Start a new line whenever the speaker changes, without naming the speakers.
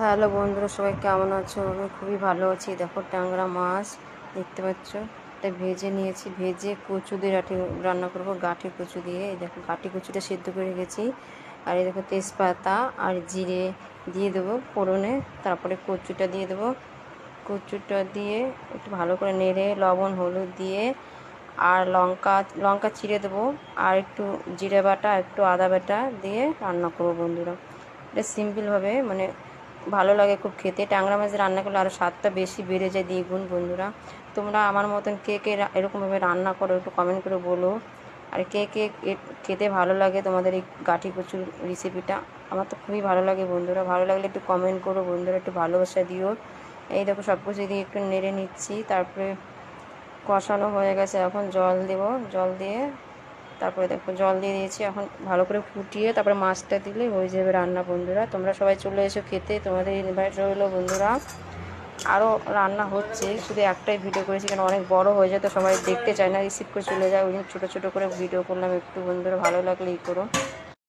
Hello বন্ধুরা, সবাই কেমন আছো? আমি খুবই ভালো আছি। দেখো ট্যাংরা মাছ দেখতে পাচ্ছ? এটা ভেজে নিয়েছি। ভেজে কচু দিয়ে গাঠি রান্না করব গাঠি কচু দিয়ে। এই দেখো গাঠি কচুটা সেদ্ধ করে রেখেছি। আর এই দেখো তেজপাতা আর জিরে দিয়ে দেবো ফোড়নে। তারপরে কচুটা দিয়ে দেবো। কচুটা দিয়ে একটু ভালো করে নেড়ে লবণ, হলুদ দিয়ে আর লঙ্কা লঙ্কা চিড়ে দেবো। আর একটু জিরে বাটা, একটু আদা বাটা দিয়ে রান্না করব বন্ধুরা। এটা সিম্পলভাবে মানে ভালো লাগে খুব খেতে। ট্যাংরা মাছ রান্না করলে আরও স্বাদটা বেশি বেড়ে যায় দ্বিগুণ বন্ধুরা। তোমরা আমার মতন কে কে এরকমভাবে রান্না করো একটু কমেন্ট করে বলো। আর কে কে খেতে ভালো লাগে তোমাদের এই গাঠি কচুর রেসিপিটা আমার তো খুবই ভালো লাগে বন্ধুরা। ভালো লাগলে একটু কমেন্ট করো বন্ধুরা, একটু ভালোবাসা দিও। এই দেখো সব কিছু দিয়ে একটু নেড়ে নিচ্ছি। তারপরে কষানো হয়ে গেছে। এখন জল দেব। জল দিয়ে তারপরে দেখো জল দিয়ে দিয়েছি, এখন ভালো করে ফুটিয়ে তারপরে মাছটা দিলে হয়ে যাবে রান্না বন্ধুরা, তোমরা সবাই চলে এসো খেতে, তোমাদের ইনভাইট রইল বন্ধুরা। আরও রান্না হচ্ছে, শুধু একটাই ভিডিও করেছি, কেন অনেক বড় হয়ে যায় তো সবাই দেখতে চায় না, রিসিভ করে চলে যায় ওই জন্য ছোটো ছোটো করে ভিডিও করলাম, একটু বন্ধুরা ভালো লাগলে ই করো।